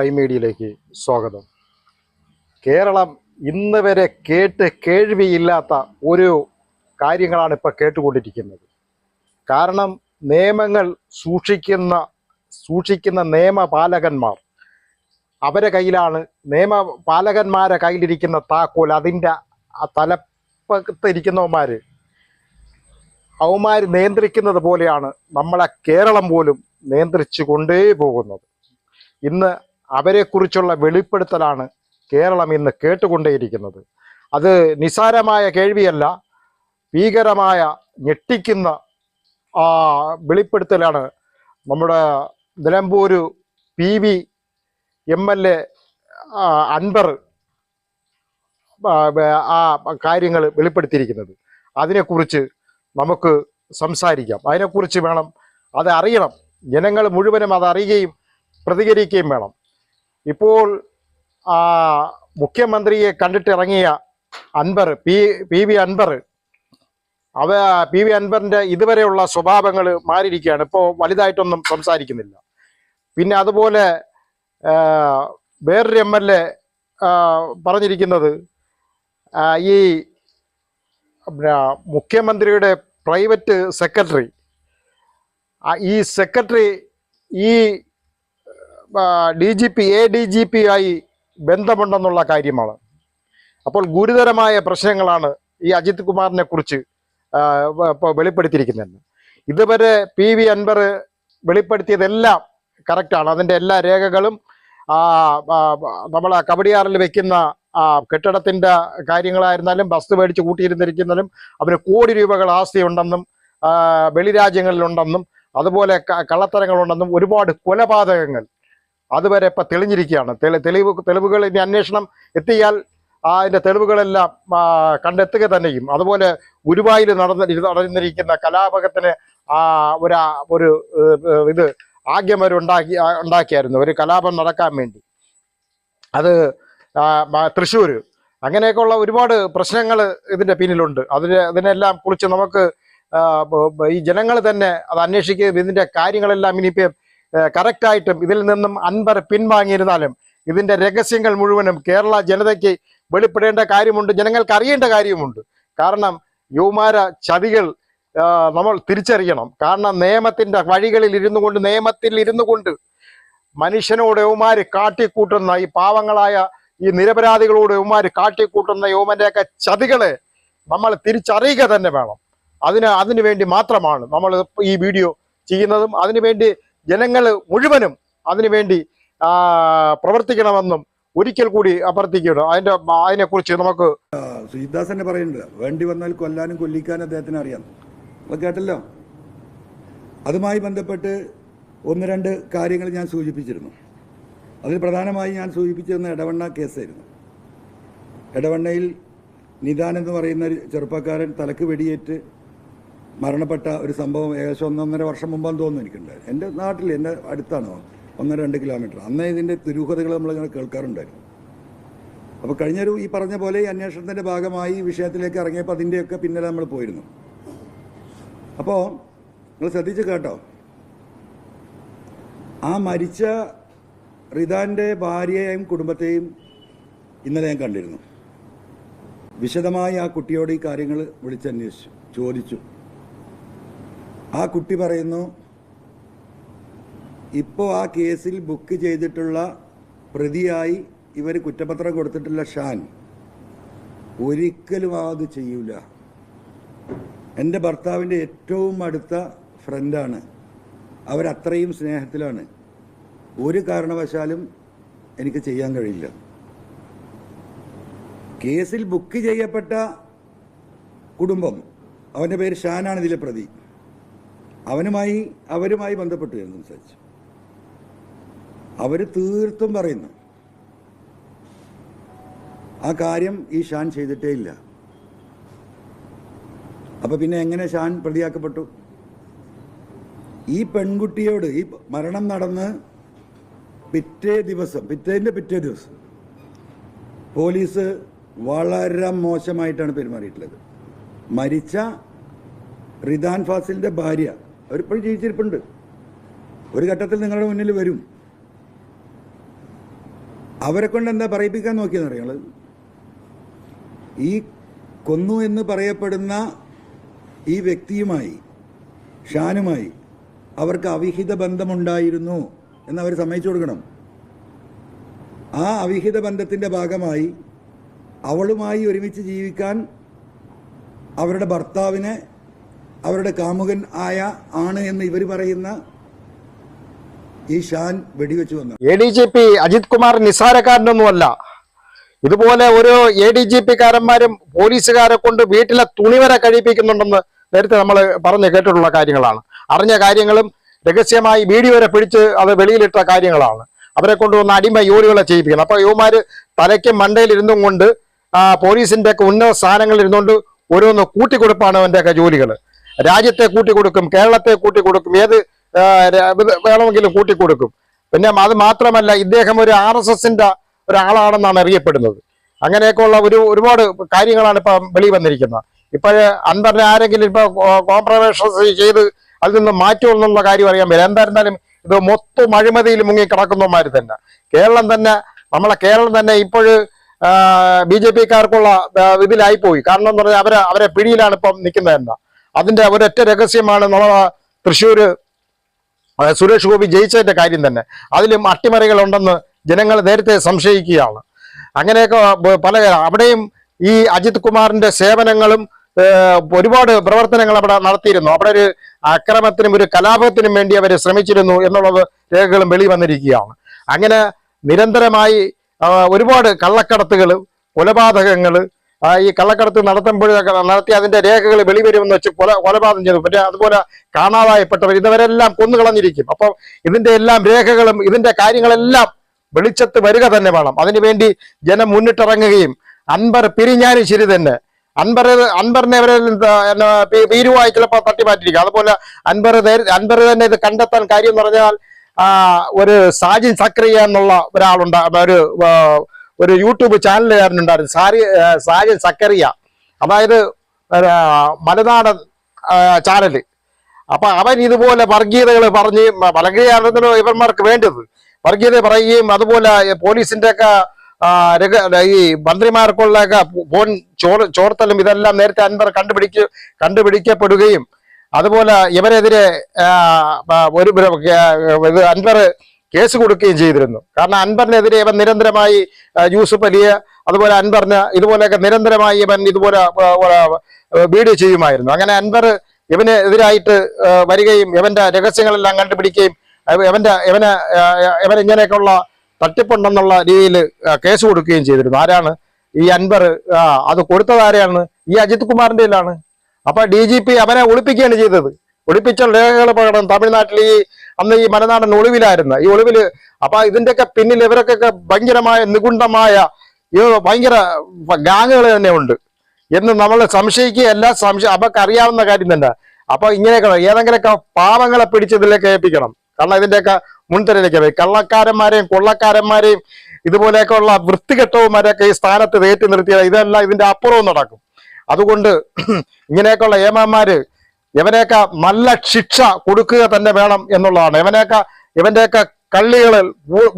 Time മീഡിയയിലേക്ക് സ്വാഗതം. കേരളം ഇന്ന് വരെ കേട്ട് കേൾവിയില്ലാത്ത ഒരു കാര്യങ്ങളാണ് ഇപ്പോൾ കേട്ടുകൊണ്ടിരിക്കുന്നത്. കാരണം നിയമങ്ങൾ സൂക്ഷിക്കുന്ന സൂക്ഷിക്കുന്ന നിയമപാലകന്മാർ അവരെ കയ്യിലാണ് നിയമപാലകന്മാരെ കയ്യിലിരിക്കുന്ന താക്കോൽ അതിന്റെ തലപ്പത്തിരിക്കുന്നവന്മാർ അവന്മാർ നിയന്ത്രിക്കുന്നത് പോലെയാണ് നമ്മളെ കേരളം പോലും നിയന്ത്രിച്ചു കൊണ്ടേ പോകുന്നത് ഇന്ന് അവരെക്കുറിച്ചുള്ള വെളിപ്പെടുത്തലാണ് കേരളം ഇന്ന് കേട്ടുകൊണ്ടേയിരിക്കുന്നത്. അത് നിസാരമായ കേൾവിയല്ല ഭീകരമായ ഞെട്ടിക്കുന്ന ആ വെളിപ്പെടുത്തലാണ് നമ്മുടെ Nilambur P V M L A Anvar ആ, ആ കാര്യങ്ങൾ വെളിപ്പെടുത്തിയിരിക്കുന്നത്. അതിനെക്കുറിച്ച് നമുക്ക് സംസാരിക്കാം. അതിനെക്കുറിച്ച് വേണം അത് അറിയണം. ജനങ്ങൾ മുഴുവനും അത് അറിയുകയും പ്രതികരിക്കുകയും വേണം. ഇപ്പോൾ മുഖ്യമന്ത്രിയെ കണ്ടിട്ടിറങ്ങിയ Anvar P P V Anvar അവ പി വി അൻവറിന്റെ ഇതുവരെയുള്ള സ്വഭാവങ്ങൾ മാറിയിരിക്കുകയാണ്. ഇപ്പോൾ വലുതായിട്ടൊന്നും സംസാരിക്കുന്നില്ല. പിന്നെ അതുപോലെ വേറൊരു എം എൽ എ പറഞ്ഞിരിക്കുന്നത് ഈ മുഖ്യമന്ത്രിയുടെ പ്രൈവറ്റ് സെക്രട്ടറി ഈ സെക്രട്ടറി ഈ D G P A D G P ആയി ബന്ധമുണ്ടെന്നുള്ള കാര്യമാണ്. അപ്പോൾ ഗുരുതരമായ പ്രശ്നങ്ങളാണ് ഈ അജിത് കുമാറിനെ കുറിച്ച് വെളിപ്പെടുത്തിയിരിക്കുന്നത്. ഇതുവരെ പി വി അൻവർ വെളിപ്പെടുത്തിയതെല്ലാം കറക്റ്റാണ് അതിന്റെ എല്ലാ രേഖകളും നമ്മൾ കബഡിയാറിൽ വെക്കുന്ന കെട്ടിടത്തിന്റെ കാര്യങ്ങളായിരുന്നാലും ബസ് മേടിച്ച് കൂട്ടിയിരുന്നിരിക്കുന്നതും അവന് കോടി രൂപകൾ ആസ്തിയുണ്ടെന്നും വെളിരാജ്യങ്ങളിലുണ്ടെന്നും അതുപോലെ കള്ളത്തരങ്ങളുണ്ടെന്നും ഒരുപാട് കൊലപാതകങ്ങൾ അതുവരെ ഇപ്പം തെളിഞ്ഞിരിക്കുകയാണ്. തെളി തെളിവ് തെളിവുകൾ ഇനി അന്വേഷണം എത്തിയാൽ അതിന്റെ തെളിവുകളെല്ലാം കണ്ടെത്തുക തന്നെയും. അതുപോലെ ഗുരുവായൂർ നടന്ന നടന്നിരിക്കുന്ന കലാപകത്തിന് ഒരു ഒരു ഇത് ആദ്യം അവർ ഉണ്ടാക്കി ഉണ്ടാക്കിയായിരുന്നു. ഒരു കലാപം നടക്കാൻ വേണ്ടി. അത് തൃശ്ശൂർ അങ്ങനെയൊക്കെയുള്ള ഒരുപാട് പ്രശ്നങ്ങൾ ഇതിന്റെ പിന്നിലുണ്ട്. അതിന് അതിനെല്ലാം കുറിച്ച് നമുക്ക് ഈ ജനങ്ങൾ തന്നെ അത് അന്വേഷിക്കുകയും ഇതിന്റെ കാര്യങ്ങളെല്ലാം ഇനിയിപ്പോൾ കറക്റ്റായിട്ടും ഇതിൽ നിന്നും അൻപർ പിൻവാങ്ങിയിരുന്നാലും ഇതിന്റെ രഹസ്യങ്ങൾ മുഴുവനും കേരള ജനതയ്ക്ക് വെളിപ്പെടേണ്ട കാര്യമുണ്ട് ജനങ്ങൾക്ക് അറിയേണ്ട കാര്യമുണ്ട്. കാരണം യുവമാര ചതികൾ നമ്മൾ തിരിച്ചറിയണം. കാരണം നിയമത്തിന്റെ വഴികളിൽ ഇരുന്നു കൊണ്ട് നിയമത്തിൽ ഇരുന്നു കൊണ്ട് മനുഷ്യനോട് യുവമാര് കാട്ടിക്കൂട്ടുന്ന ഈ പാവങ്ങളായ ഈ നിരപരാധികളോട് യുവമാര് കാട്ടിക്കൂട്ടുന്ന യവമന്റെയൊക്കെ ചതികളെ നമ്മൾ തിരിച്ചറിയുക തന്നെ വേണം. അതിന് അതിനു വേണ്ടി മാത്രമാണ് നമ്മൾ ഈ വീഡിയോ ചെയ്യുന്നതും അതിനുവേണ്ടി ജനങ്ങൾ മുഴുവനും അതിനുവേണ്ടി പ്രവർത്തിക്കണമെന്നും ഒരിക്കൽ കൂടി അഭ്യർത്ഥിക്കണം അതിന്റെ അതിനെക്കുറിച്ച് നമുക്ക് സുജിദാസ് തന്നെ പറയുന്നുണ്ട്. വേണ്ടി വന്നാൽ കൊല്ലാനും കൊല്ലിക്കാനും അദ്ദേഹത്തിന് അറിയാം. കേട്ടല്ലോ? അതുമായി ബന്ധപ്പെട്ട് ഒന്ന് രണ്ട് കാര്യങ്ങൾ ഞാൻ സൂചിപ്പിച്ചിരുന്നു. അതിൽ പ്രധാനമായി ഞാൻ സൂചിപ്പിച്ചിരുന്ന ഇടവണ്ണ കേസായിരുന്നു. ഇടവണ്ണയിൽ നിദാൻ എന്ന് പറയുന്ന ചെറുപ്പക്കാരൻ തലക്ക് വെടിയേറ്റ് മരണപ്പെട്ട ഒരു സംഭവം ഏകദേശം ഒന്നൊന്നര വർഷം മുമ്പാന്ന് തോന്നുന്നു എനിക്കുണ്ട് എന്റെ നാട്ടിൽ എന്റെ അടുത്താണ് ഒന്നര രണ്ട് കിലോമീറ്റർ അന്നേ ഇതിന്റെ ദുരൂഹതകൾ നമ്മളിങ്ങനെ കേൾക്കാറുണ്ടായിരുന്നു. അപ്പോൾ കഴിഞ്ഞൊരു ഈ പറഞ്ഞ പോലെ ഈ അന്വേഷണത്തിന്റെ ഭാഗമായി ഈ വിഷയത്തിലേക്ക് ഇറങ്ങിയപ്പോൾ അതിന്റെയൊക്കെ പിന്നിൽ നമ്മൾ പോയിരുന്നു. അപ്പോൾ നിങ്ങൾ ശ്രദ്ധിച്ച് കേട്ടോ. ആ മരിച്ച റിതാന്റെ ഭാര്യയെയും കുടുംബത്തെയും ഇന്നലെ ഞാൻ കണ്ടിരുന്നു. വിശദമായി ആ കുട്ടിയോട് ഈ കാര്യങ്ങൾ വിളിച്ചന്വേഷിച്ചു ചോദിച്ചു. ആ കുട്ടി പറയുന്നു ഇപ്പോൾ ആ കേസിൽ ബുക്ക് ചെയ്തിട്ടുള്ള പ്രതിയായി ഇവർ കുറ്റപത്രം കൊടുത്തിട്ടുള്ള ഷാൻ. ഒരിക്കലും അത് ചെയ്യൂല. എന്റെ ഭർത്താവിന്റെ ഏറ്റവും അടുത്ത ഫ്രണ്ടാണ്. അവരത്രയും സ്നേഹത്തിലാണ്. ഒരു കാരണവശാലും എനിക്ക് ചെയ്യാൻ കഴിയില്ല. കേസിൽ ബുക്ക് ചെയ്യപ്പെട്ട കുടുംബം അവന്റെ പേര് ഷാനാണ് ഇതിലെ പ്രതി. അവനുമായി അവരുമായി ബന്ധപ്പെട്ടു ഞാൻ സംസാരിച്ചു അവർ തീർത്തും പറയുന്നു ആ കാര്യം ഈ ഷാൻ ചെയ്തിട്ടേ ഇല്ല. അപ്പൊ പിന്നെ എങ്ങനെ ഷാൻ പ്രതിയാക്കപ്പെട്ടു? ഈ പെൺകുട്ടിയോട് ഈ മരണം നടന്ന് പിറ്റേ ദിവസം പിറ്റേന്റെ പിറ്റേ ദിവസം പോലീസ് വളരെ മോശമായിട്ടാണ് പെരുമാറിയിട്ടുള്ളത്. മരിച്ച റിദാൻ ഫാസിലിന്റെ ഭാര്യ അവരിപ്പോഴും ജീവിച്ചിരിപ്പുണ്ട് ഒരു ഘട്ടത്തിൽ നിങ്ങളുടെ മുന്നിൽ വരും. അവരെ കൊണ്ട് എന്താ പറയിപ്പിക്കാൻ നോക്കിയെന്ന് അറിയാം ഈ കൊന്നു എന്ന് പറയപ്പെടുന്ന ഈ വ്യക്തിയുമായി ഷാനുമായി അവർക്ക് അവിഹിത ബന്ധമുണ്ടായിരുന്നു എന്ന് അവർ സമ്മതിച്ചു കൊടുക്കണം. ആ അവിഹിത ബന്ധത്തിന്റെ ഭാഗമായി അവളുമായി ഒരുമിച്ച് ജീവിക്കാൻ അവരുടെ ഭർത്താവിനെ അവരുടെ കാമുകൻ ആയ ആണ് എന്ന് ഇവർ പറയുന്ന വെടിവെച്ചു A D G P Ajith Kumar നിസ്സാരക്കാരനൊന്നുമല്ല. ഇതുപോലെ ഓരോ എ ഡി ജി പി കാരന്മാരും പോലീസുകാരെ കൊണ്ട് വീട്ടിലെ തുണി വരെ കഴിപ്പിക്കുന്നുണ്ടെന്ന് നേരത്തെ നമ്മൾ പറഞ്ഞു കേട്ടിട്ടുള്ള കാര്യങ്ങളാണ്. അറിഞ്ഞ കാര്യങ്ങളും രഹസ്യമായി വീഡിയോ വരെ പിടിച്ച് അത് വെളിയിലിട്ട കാര്യങ്ങളാണ്. അവരെ കൊണ്ടുവന്ന അടിമ യുവതികളെ ചെയ്യിപ്പിക്കണം. അപ്പൊ യുവമാര് തലയ്ക്ക് മണ്ടയിൽ ഇരുന്നും കൊണ്ട് പോലീസിന്റെ ഒക്കെ ഉന്നത സ്ഥാനങ്ങളിൽ ഇരുന്നുകൊണ്ട് ഓരോന്ന് കൂട്ടിക്കൊടുപ്പാണ് അവന്റെ ഒക്കെ ജോലികൾ രാജ്യത്തെ കൂട്ടിക്കൊടുക്കും കേരളത്തെ കൂട്ടിക്കൊടുക്കും ഏത് വേണമെങ്കിലും കൂട്ടിക്കൊടുക്കും. പിന്നെ അത് മാത്രമല്ല ഇദ്ദേഹം ഒരു ആർ എസ് എസിന്റെ ഒരാളാണെന്നാണ് അറിയപ്പെടുന്നത്. അങ്ങനെയൊക്കെയുള്ള ഒരു ഒരുപാട് കാര്യങ്ങളാണ് ഇപ്പൊ വെളി വന്നിരിക്കുന്നത്. ഇപ്പോഴ് അന്തറിനെ ആരെങ്കിലും ഇപ്പൊ കോംപ്രമൈസ് ചെയ്ത് അതിൽ നിന്ന് മാറ്റുമെന്നുള്ള കാര്യം അറിയാൻ പറ്റില്ല. എന്തായിരുന്നാലും ഇത് മൊത്തം അഴിമതിയിൽ മുങ്ങി കിടക്കുന്നവന്മാർ തന്നെ. കേരളം തന്നെ നമ്മളെ കേരളം തന്നെ ഇപ്പോഴ് ബി ജെ പിക്കാർക്കുള്ള ഇതിലായിപ്പോയി. കാരണം എന്ന് പറഞ്ഞാൽ അവരെ അവരെ പിടിയിലാണ് ഇപ്പം നിൽക്കുന്നത് തന്നെ അതിന്റെ ഒരൊറ്റ രഹസ്യമാണ് നമ്മളെ തൃശ്ശൂര് സുരേഷ് ഗോപി ജയിച്ചതിന്റെ കാര്യം തന്നെ. അതിലും അട്ടിമറികൾ ഉണ്ടെന്ന് ജനങ്ങൾ നേരത്തെ സംശയിക്കുകയാണ്. അങ്ങനെയൊക്കെ പല അവിടെയും ഈ അജിത് കുമാറിന്റെ സേവനങ്ങളും ഒരുപാട് പ്രവർത്തനങ്ങൾ അവിടെ നടത്തിയിരുന്നു. അവിടെ ഒരു അക്രമത്തിനും ഒരു കലാപത്തിനും വേണ്ടി അവർ ശ്രമിച്ചിരുന്നു എന്നുള്ളത് രേഖകളും വെളി വന്നിരിക്കുകയാണ്. അങ്ങനെ നിരന്തരമായി ഒരുപാട് കള്ളക്കടത്തുകൾ കൊലപാതകങ്ങൾ ഈ കള്ളക്കടത്ത് നടത്തുമ്പോഴൊക്കെ നടത്തി അതിന്റെ രേഖകൾ വെളിവരുമെന്ന് വെച്ച് കൊല കൊലപാതകം ചെയ്തു. പിന്നെ അതുപോലെ കാണാതായപ്പെട്ടവർ ഇതുവരെല്ലാം കൊന്നുകളഞ്ഞിരിക്കും. അപ്പം ഇതിന്റെ എല്ലാം രേഖകളും ഇതിന്റെ കാര്യങ്ങളെല്ലാം വെളിച്ചത്ത് വരിക തന്നെ വേണം. അതിനുവേണ്ടി ജനം മുന്നിട്ടിറങ്ങുകയും അൻപർ പിരിഞ്ഞാലും ശരി തന്നെ. അൻപർ അൻപറിനെ അവരെ പീരുവായി ചിലപ്പോൾ തട്ടിമാറ്റിരിക്കും അതുപോലെ അൻപർ അൻപർ തന്നെ ഇത് കണ്ടെത്താൻ കാര്യം എന്ന് പറഞ്ഞാൽ ഒരു സാജിൻ സക്രിയ എന്നുള്ള ഒരാളുണ്ട് ഒരു ഒരു യൂട്യൂബ് ചാനലുകാരനുണ്ടായിരുന്നു. സാരി ആ, സക്കറിയ. അതായത് മലനാടൻ ചാനൽ. അപ്പൊ അവൻ ഇതുപോലെ വർഗീയതകൾ പറഞ്ഞ് വർഗീയതയാണെന്നല്ലോ ഇവന്മാർക്ക് വേണ്ടത്. വർഗീയത പറയുകയും അതുപോലെ പോലീസിന്റെ ഒക്കെ ഈ മന്ത്രിമാർക്കുള്ള ഫോൺ ചോർ ചോർത്തലും ഇതെല്ലാം നേരത്തെ അൻവർ കണ്ടുപിടിക്ക കണ്ടുപിടിക്കപ്പെടുകയും അതുപോലെ ഇവരെതിരെ ഒരു അൻവർ കേസ് കൊടുക്കുകയും ചെയ്തിരുന്നു. കാരണം അൻവറിനെതിരെ ഇവൻ നിരന്തരമായി യൂസുഫ് അലിയെ അതുപോലെ അൻവറിന് ഇതുപോലെയൊക്കെ നിരന്തരമായി ഇവൻ ഇതുപോലെ വീഡിയോ ചെയ്യുമായിരുന്നു. അങ്ങനെ അൻവർ ഇവന് എതിരായിട്ട് വരികയും ഇവന്റെ രഹസ്യങ്ങളെല്ലാം കണ്ടുപിടിക്കുകയും ഇവന്റെ ഇവന് ഇവനിങ്ങനെയൊക്കെയുള്ള തട്ടിപ്പുണ്ടെന്നുള്ള രീതിയിൽ കേസ് കൊടുക്കുകയും ചെയ്തിരുന്നു. ആരാണ് ഈ അൻവർ? അത് കൊടുത്തത് ആരെയാണ്? ഈ അജിത് കുമാറിന്റെ കയ്യിലാണ്. അപ്പൊ ഡി ജി പി അവനെ ഒളിപ്പിക്കുകയാണ് ചെയ്തത്. ഒളിപ്പിച്ച രേഖകൾ പ്രകടനം തമിഴ്നാട്ടിൽ ഈ അന്ന് ഈ മലനാടൻ ഒളിവിലായിരുന്നു. ഈ ഒളിവിൽ അപ്പൊ ഇതിന്റെയൊക്കെ പിന്നിൽ ഇവരൊക്കെ ഭയങ്കരമായ നിഗുണ്ടമായ ഭയങ്കര ഗാങ്ങുകൾ തന്നെ ഉണ്ട്. എന്ന് നമ്മൾ സംശയിക്കുകയല്ല സംശയം അവർക്ക് അറിയാവുന്ന കാര്യം തന്നെ. അപ്പൊ ഇങ്ങനെയൊക്കെ ഏതെങ്കിലുമൊക്കെ പാവങ്ങളെ പിടിച്ചതിലേക്ക് ഏൽപ്പിക്കണം. കാരണം ഇതിന്റെയൊക്കെ മുൻതരയിലേക്ക് പോയി കള്ളക്കാരന്മാരെയും കൊള്ളക്കാരന്മാരെയും ഇതുപോലെയൊക്കെ ഉള്ള വൃത്തികെട്ടവന്മാരെയൊക്കെ ഈ സ്ഥാനത്ത് കയറ്റി നിർത്തിയാൽ ഇതെല്ലാം ഇതിന്റെ അപ്പുറവും നടക്കും. അതുകൊണ്ട് ഇങ്ങനെയൊക്കെയുള്ള ഏമാന്മാര് ഇവനെയൊക്കെ നല്ല ശിക്ഷ കൊടുക്കുക തന്നെ വേണം എന്നുള്ളതാണ്. ഇവനെയൊക്കെ ഇവന്റെയൊക്കെ കള്ളികളിൽ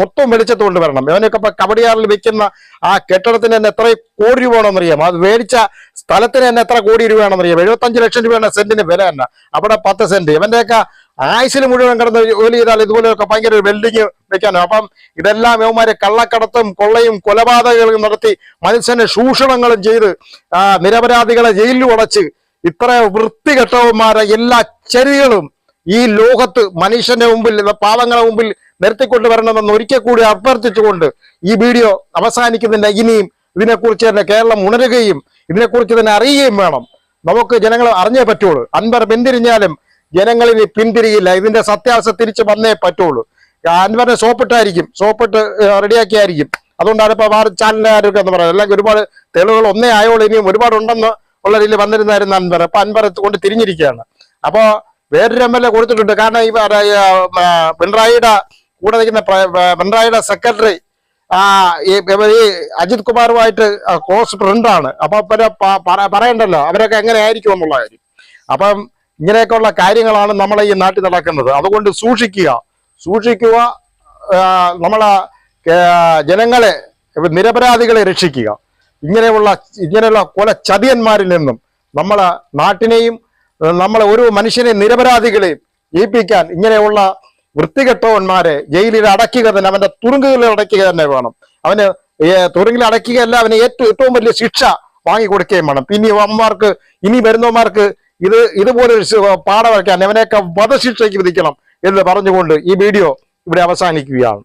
മൊത്തം വെളിച്ചത്ത് കൊണ്ടുവരണം. ഇവനൊക്കെ ഇപ്പൊ കബഡിയാറിൽ വെക്കുന്ന ആ കെട്ടിടത്തിന് തന്നെ എത്ര കോടി രൂപ വേണമെന്നറിയാം അത് മേടിച്ച സ്ഥലത്തിന് തന്നെ എത്ര കോടി രൂപ വേണമെന്നറിയാം എഴുപത്തഞ്ച് ലക്ഷം രൂപയാണ് സെന്റിന് വില തന്നെ. അവിടെ പത്ത് സെന്റ്. ഇവന്റെയൊക്കെ ആയുസിൽ മുഴുവൻ കിടന്ന് ജോലി ചെയ്താൽ ഇതുപോലെയൊക്കെ ഭയങ്കര ഒരു വെൽഡിങ് വെക്കാനോ അപ്പം ഇതെല്ലാം ഇവന്മാര് കള്ളക്കടത്തും കൊള്ളയും കൊലപാതകങ്ങളും നടത്തി മനുഷ്യനെ ചൂഷണങ്ങളും ചെയ്ത് നിരപരാധികളെ ജയിലിൽ അടച്ച് ഇത്ര വൃത്തികെട്ടവന്മാരെ എല്ലാ ചരികളും ഈ ലോകത്ത് മനുഷ്യന്റെ മുമ്പിൽ പാവങ്ങളെ മുമ്പിൽ നിർത്തിക്കൊണ്ട് വരണമെന്ന് ഒരിക്കൽ കൂടി അഭ്യർത്ഥിച്ചുകൊണ്ട് ഈ വീഡിയോ അവസാനിക്കുന്നില്ല. ഇനിയും ഇതിനെക്കുറിച്ച് തന്നെ കേരളം ഉണരുകയും ഇതിനെക്കുറിച്ച് തന്നെ അറിയുകയും വേണം. നമുക്ക് ജനങ്ങൾ അറിഞ്ഞേ പറ്റുള്ളൂ. അൻവർ പിന്തിരിഞ്ഞാലും ജനങ്ങളിൽ പിന്തിരിയില്ല. ഇതിന്റെ സത്യാവസ്ഥ തിരിച്ചു വന്നേ പറ്റുള്ളൂ. അൻവറിനെ സോപ്പിട്ടായിരിക്കും. സോപ്പിട്ട് റെഡിയാക്കിയായിരിക്കും. അതുകൊണ്ടാണ് ഇപ്പൊ വാർ ചാനലുകാരൊക്കെ എന്ന് പറയുന്നത്. അല്ലെങ്കിൽ ഒരുപാട് തെളിവുകൾ ഒന്നേ ആയോളൂ ഇനിയും ഒരുപാട് ഉണ്ടെന്ന് ഉള്ള രീതിയിൽ വന്നിരുന്നായിരുന്നു അൻവർ. അപ്പൊ അൻവർ കൊണ്ട് തിരിഞ്ഞിരിക്കുകയാണ്. അപ്പോ വേറൊരു എം എൽ എ കൊടുത്തിട്ടുണ്ട്. കാരണം ഈ പിണറായിയുടെ കൂടെ നിൽക്കുന്ന പിണറായിയുടെ സെക്രട്ടറി ആ ഈ അജിത് കുമാറുമായിട്ട് ക്ലോസ് ഫ്രണ്ടാണ് അപ്പൊ പിന്നെ പറയണ്ടല്ലോ. അവരൊക്കെ എങ്ങനെ ആയിരിക്കും എന്നുള്ള കാര്യം. അപ്പം ഇങ്ങനെയൊക്കെയുള്ള കാര്യങ്ങളാണ് നമ്മളെ ഈ നാട്ടിൽ നടക്കുന്നത്. അതുകൊണ്ട് സൂക്ഷിക്കുക. സൂക്ഷിക്കുക നമ്മളെ ജനങ്ങളെ നിരപരാധികളെ രക്ഷിക്കുക. ഇങ്ങനെയുള്ള ഇങ്ങനെയുള്ള കൊല ചതിയന്മാരിൽ നിന്നും നമ്മളെ നാട്ടിനെയും നമ്മളെ ഒരു മനുഷ്യനെ നിരപരാധികളെയും ജയിപ്പിക്കാൻ ഇങ്ങനെയുള്ള വൃത്തികെട്ടവന്മാരെ ജയിലിൽ അടയ്ക്കുക തന്നെ അവന്റെ തുറുങ്കുകളിൽ അടയ്ക്കുക തന്നെ വേണം. അവന് തുറുങ്കിൽ അടയ്ക്കുകയല്ല അവന് ഏറ്റവും ഏറ്റവും വലിയ ശിക്ഷ വാങ്ങിക്കൊടുക്കുകയും വേണം. പിന്നെ അവന്മാർക്ക് ഇനി വരുന്നവന്മാർക്ക് ഇത് ഇതുപോലെ പാഠം വയ്ക്കാൻ അവനെയൊക്കെ വധശിക്ഷയ്ക്ക് വിധിക്കണം എന്ന് പറഞ്ഞുകൊണ്ട് ഈ വീഡിയോ ഇവിടെ അവസാനിക്കുകയാണ്.